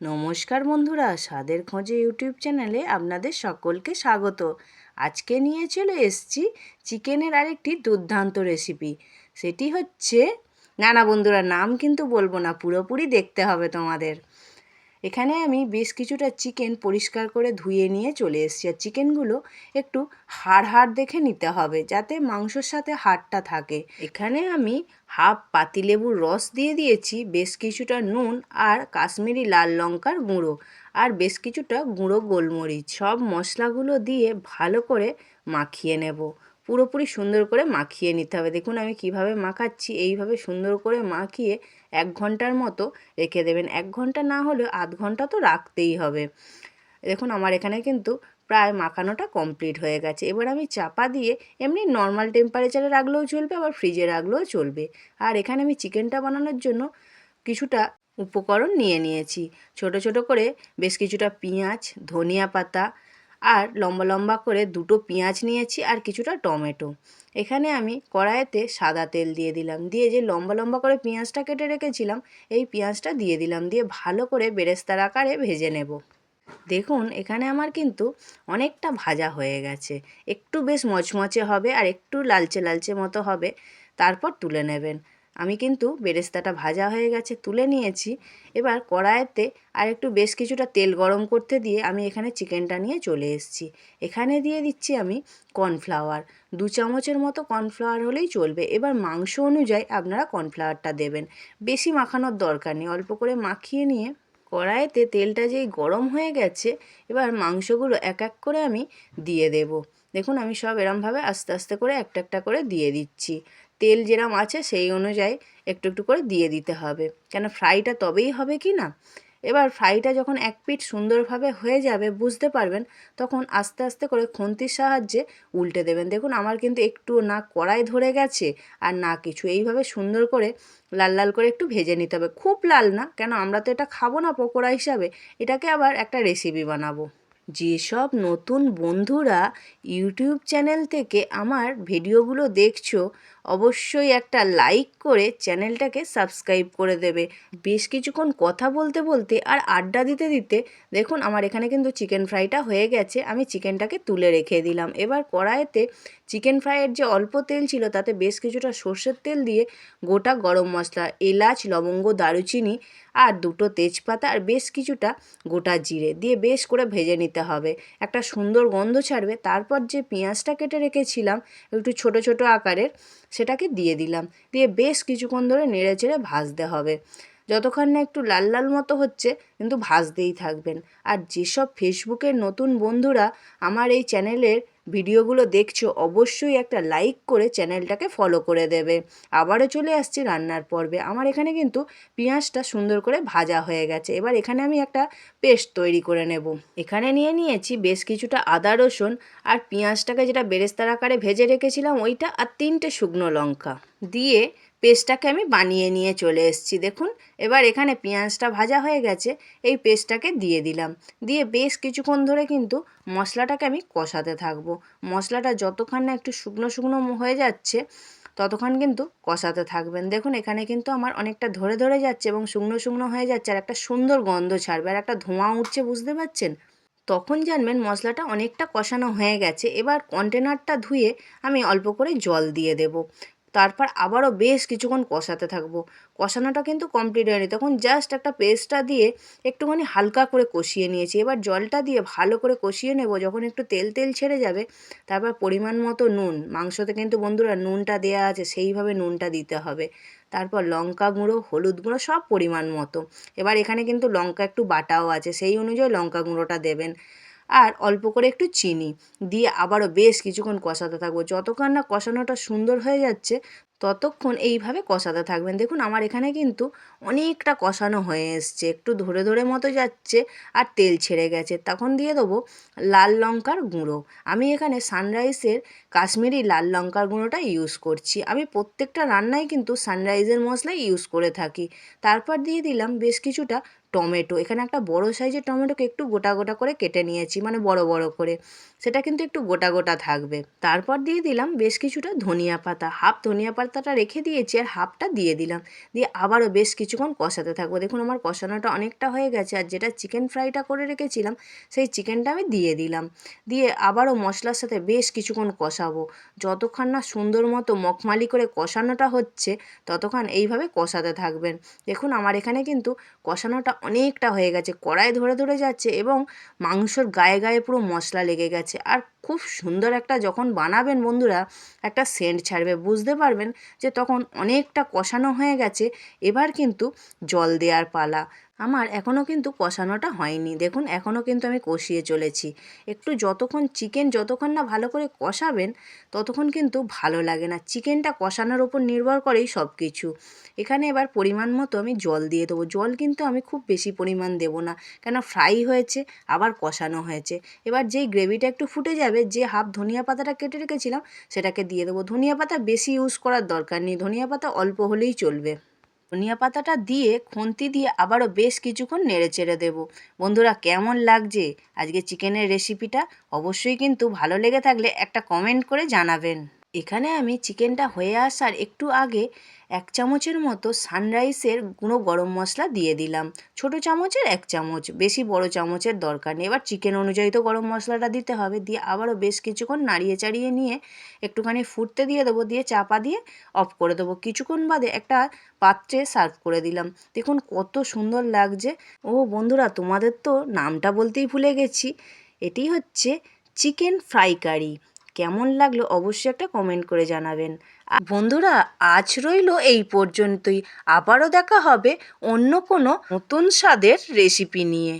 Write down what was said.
নমস্কার বন্ধুরা, স্বাদের খোঁজে ইউটিউব চ্যানেলে আপনাদের সকলকে স্বাগত। আজকে নিয়ে চলে এসছি চিকেনের আরেকটি দুর্দান্ত রেসিপি। সেটি হচ্ছে নানা বন্ধুরা, নাম কিন্তু বলব না, পুরোপুরি দেখতে হবে তোমাদের। এখানে আমি বেশ কিছুটা চিকেন পরিষ্কার করে ধুয়ে নিয়ে চলে এসেছি। আর চিকেনগুলো একটু হাড় হাড় দেখে নিতে হবে, যাতে মাংসর সাথে হাড়টা থাকে। এখানে আমি হাফ পাতিলেবুর রস দিয়ে দিয়েছি, বেশ কিছুটা নুন আর কাশ্মীরি লাল লঙ্কার গুঁড়ো আর বেশ কিছুটা গুঁড়ো গোলমরিচ। সব মশলাগুলো দিয়ে ভালো করে মাখিয়ে নেব। পুরোপুরি সুন্দর করে মাখিয়ে নিতে হবে। দেখুন আমি কীভাবে মাখাচ্ছি, এইভাবে সুন্দর করে মাখিয়ে এক ঘণ্টার মতো রেখে দেবেন। এক ঘণ্টা না হলেও আধ ঘণ্টা তো রাখতেই হবে। দেখুন আমার এখানে কিন্তু প্রায় মাখানোটা কমপ্লিট হয়ে গেছে। এবার আমি চাপা দিয়ে এমনি নর্মাল টেম্পারেচারে রাখলেও চলবে, আবার ফ্রিজে রাখলেও চলবে। আর এখানে আমি চিকেনটা বানানোর জন্য কিছুটা উপকরণ নিয়ে নিয়েছি। ছোট ছোট করে বেশ কিছুটা পেঁয়াজ, ধনিয়া পাতা আর লম্বা লম্বা করে দুটো পেঁয়াজ নিয়েছি আর কিছুটা টমেটো। এখানে আমি কড়াইতে সাদা তেল দিয়ে দিলাম। দিয়ে যে লম্বা লম্বা করে পেঁয়াজটা কেটে রেখেছিলাম, এই পেঁয়াজটা দিয়ে দিলাম। দিয়ে ভালো করে বেরেস্তার আকারে ভেজে নেব। দেখুন, এখানে আমার কিন্তু অনেকটা ভাজা হয়ে গেছে। একটু বেশ মচমচে হবে আর একটু লালচে লালচে মতো হবে। তারপর তুলে নেবেন। আমি কিন্তু বেরেস্তাটা ভাজা হয়ে গেছে, তুলে নিয়েছি। এবার কড়াইতে আর একটু বেশ কিছুটা তেল গরম করতে দিয়ে আমি এখানে চিকেনটা নিয়ে চলে এসেছি। এখানে দিয়ে দিচ্ছি আমি কর্নফ্লাওয়ার। দু চামচের মতো কর্নফ্লাওয়ার হলেই চলবে। এবার মাংস অনুযায়ী আপনারা কর্নফ্লাওয়ারটা দেবেন। বেশি মাখানোর দরকার নেই। অল্প করে মাখিয়ে নিয়ে কড়াইতে তেলটা যেই গরম হয়ে গেছে, এবার মাংসগুলো এক এক করে আমি দিয়ে দেব। দেখুন, আমি সব এরমভাবে আস্তে আস্তে করে একটা একটা করে দিয়ে দিচ্ছি। তেল যেরম আছে সেই অনুযায়ী একটু একটু করে দিয়ে দিতে হবে। কেন ফ্রাইটা তবেই হবে কি না? এবার ফ্রাইটা যখন এক পিঠ সুন্দরভাবে হয়ে যাবে, বুঝতে পারবেন, তখন আস্তে আস্তে করে খুন্তির সাহায্যে উল্টে দেবেন। দেখুন, আমার কিন্তু একটু না কড়াই ধরে গেছে আর না কিছু। এইভাবে সুন্দর করে লাল লাল করে একটু ভেজে নিতে হবে। খুব লাল না, কেন আমরা তো এটা খাব না পকোড়া হিসাবে। এটাকে আবার একটা রেসিপি বানাবো। যেসব নতুন বন্ধুরা ইউটিউব চ্যানেল থেকে আমার ভিডিওগুলো দেখছ, অবশ্যই একটা লাইক করে চ্যানেলটাকে সাবস্ক্রাইব করে দেবে। বেশ কিছুক্ষণ কথা বলতে বলতে আর আড্ডা দিতে দিতে দেখুন আমার এখানে কিন্তু চিকেন ফ্রাইটা হয়ে গেছে, আমি চিকেনটাকে তুলে রেখে দিলাম। এবার কড়াইতে চিকেন ফ্রাইয়ের যে অল্প তেল ছিল, তাতে বেশ কিছুটা সর্ষের তেল দিয়ে গোটা গরম মশলা, এলাচ, লবঙ্গ, দারুচিনি আর দুটো তেজপাতা আর বেশ কিছুটা গোটা জিরে দিয়ে বেশ করে ভেজে নিতে হবে। একটা সুন্দর গন্ধ ছাড়বে। তারপর যে পেঁয়াজটা কেটে রেখেছিলাম, একটু ছোট ছোট আকারের, সেটাকে দিয়ে দিলাম। দিয়ে বেশ কিছুক্ষণ ধরে নেড়ে চেড়ে ভাজতে হবে। যতক্ষণ না একটু লাল লাল মতো হচ্ছে, কিন্তু ভাজতেই থাকবেন। আর যেসব ফেসবুকের নতুন বন্ধুরা আমার এই চ্যানেলের ভিডিওগুলো দেখছ, অবশ্যই একটা লাইক করে চ্যানেলটাকে ফলো করে দেবে। আবারও চলে আসছি রান্নার পর্বে। আমার এখানে কিন্তু পেঁয়াজটা সুন্দর করে ভাজা হয়ে গেছে। এবার এখানে আমি একটা পেস্ট তৈরি করে নেব। এখানে নিয়ে নিয়েছি বেশ কিছুটা আদা রসুন আর পেঁয়াজটাকে যেটা বেরেস্তার আকারে ভেজে রেখেছিলাম, ওইটা আর তিনটে শুকনো লঙ্কা। দিয়ে পেস্টটাকে আমি বানিয়ে নিয়ে চলে এসেছি, দেখুন। এবার এখানে পেঁয়াজটা ভাজা হয়ে গেছে, এই পেস্টটাকে দিয়ে দিলাম। দিয়ে বেশ কিছুক্ষণ ধরে কিন্তু মশলাটাকে আমি কষাতে থাকব। মশলাটা যতক্ষণ না একটু শুকনো শুকনো হয়ে যাচ্ছে, ততক্ষণ কিন্তু কষাতে থাকবেন। দেখুন, এখানে কিন্তু আমার অনেকটা ধরে ধরে যাচ্ছে এবং শুকনো শুকনো হয়ে যাচ্ছে, আর একটা সুন্দর গন্ধ ছাড়বে, আর একটা ধোঁয়া উঠছে, বুঝতে পারছেন? তখন জানবেন মশলাটা অনেকটা কষানো হয়ে গেছে, এবার কন্টেনারটা ধুয়ে আমি অল্প করে জল দিয়ে দেব। তারপর আবারও বেশ কিছুক্ষণ কষাতে থাকব। কষানোটা কিন্তু কমপ্লিট হয়নি। তখন জাস্ট একটা পেস্টটা দিয়ে একটুখানি হালকা করে কষিয়ে নিয়েছি। এবার জলটা দিয়ে ভালো করে কষিয়ে নেব। যখন একটু তেল তেল ছেড়ে যাবে, তারপর পরিমাণ মতো নুন। মাংসতে কিন্তু বন্ধুরা নুনটা দেওয়া আছে, সেইভাবে নুনটা দিতে হবে। তারপর লঙ্কা গুঁড়ো, হলুদ গুঁড়ো, সব পরিমাণ মতো। এবার এখানে কিন্তু লঙ্কা একটু বাটাও আছে, সেই অনুযায়ী লঙ্কা গুঁড়োটা দেবেন। আর অল্প করে একটু চিনি। দিয়ে আবারও বেশ কিছুক্ষণ কষাতে থাকব। যতক্ষণ না কষানোটা সুন্দর হয়ে যাচ্ছে, ততক্ষণ এইভাবে কষাতে থাকবেন। দেখুন, আমার এখানে কিন্তু অনেকটা কষানো হয়ে এসছে। একটু ধরে ধরে মতো যাচ্ছে আর তেল ছেড়ে গেছে। তখন দিয়ে দেবো লাল লঙ্কার গুঁড়ো। আমি এখানে সানরাইসের কাশ্মীরি লাল লঙ্কার গুঁড়োটা ইউজ করছি। আমি প্রত্যেকটা রান্নায় কিন্তু সানরাইজের মশলাই ইউজ করে থাকি। তারপর দিয়ে দিলাম বেশ কিছুটা টমেটো। এখানে একটা বড় সাইজের টমেটোকে একটু গোটা গোটা করে কেটে নিয়েছি মানে বড় বড় করে। সেটা কিন্তু একটু গোটা গোটা থাকবে। তারপর দিয়ে দিলাম বেশ কিছুটা ধনিয়া পাতা। হাফ ধনিয়া পাতাটা রেখে দিয়েছি আর হাফটা দিয়ে দিলাম। দিয়ে আবারও বেশ কিছুক্ষণ কষাতে থাকব। দেখুন আমার কষানোটা অনেকটা হয়ে গেছে আর যেটা চিকেন ফ্রাইটা করে রেখেছিলাম, সেই চিকেনটা আমি দিয়ে দিলাম। দিয়ে আবারও মশলার সাথে বেশ কিছুক্ষণ কষাবো। যতক্ষণ না সুন্দর মতো মখমালি করে কষানোটা হচ্ছে, ততক্ষণ এইভাবে কষাতে থাকবেন। দেখুন আমার এখানে কিন্তু কষানোটা অনেকটা হয়ে গেছে, কড়াই ধরে ধরে যাচ্ছে এবং মাংসর গায়ে গায়ে পুরো মশলা লেগে গেছে। আর খুব সুন্দর একটা যখন বানাবেন বন্ধুরা, একটা সেন্ট ছাড়বে, বুঝতে পারবেন যে তখন অনেকটা কষানো হয়ে গেছে। এবার কিন্তু জল দেওয়ার পালা আমার এখনও কিন্তু কষানোটা হয়নি। দেখুন এখনও কিন্তু আমি কষিয়ে চলেছি। একটু যতক্ষণ চিকেন যতক্ষণ না ভালো করে কষাবেন, ততক্ষণ কিন্তু ভালো লাগে না। চিকেনটা কষানোর ওপর নির্ভর করেই সব কিছু এখানে এবার পরিমাণ মতো আমি জল দিয়ে দেবো। জল কিন্তু আমি খুব বেশি পরিমাণ দেবো না কেন ফ্রাই হয়েছে, আবার কষানো হয়েছে। এবার যেই গ্রেভিটা একটু ফুটে যাবে, যে হাফ ধনিয়া পাতাটা কেটে রেখেছিলাম, সেটাকে দিয়ে দেবো। ধনিয়া পাতা বেশি ইউজ করার দরকার নেই। ধনিয়া পাতা অল্প হলেই চলবে। ধনিয়া পাতাটা দিয়ে খুন্তি দিয়ে আবারও বেশ কিছুক্ষণ নেড়ে চেড়ে দেবো। বন্ধুরা, কেমন লাগছে আজকে চিকেনের রেসিপিটা অবশ্যই কিন্তু ভালো লেগে থাকলে একটা কমেন্ট করে জানাবেন। এখানে আমি চিকেনটা হয়ে আসার একটু আগে এক চামচের মতো সানরাইসের গুঁড়ো গরম মশলা দিয়ে দিলাম। ছোট চামচের এক চামচ, বেশি বড় চামচের দরকার নেই। এবার চিকেন অনুযায়ী তো গরম মশলাটা দিতে হবে। দিয়ে আবারও বেশ কিছুক্ষণ নাড়িয়ে চাড়িয়ে নিয়ে একটুখানি ফুটতে দিয়ে দেবো। দিয়ে চাপা দিয়ে অফ করে দেবো। কিছুক্ষণ বাদে একটা পাত্রে সার্ভ করে দিলাম। দেখুন কত সুন্দর লাগছে। ও বন্ধুরা, তোমাদের তো নামটা বলতেই ভুলে গেছি। এটি হচ্ছে চিকেন ফ্রাই কারি। কেমন লাগল অবশ্যই একটা কমেন্ট করে জানাবেন। বন্ধুরা, আজ রইল এই পর্যন্তই। আবারও দেখা হবে অন্য কোনো নতুন স্বাদের রেসিপি নিয়ে।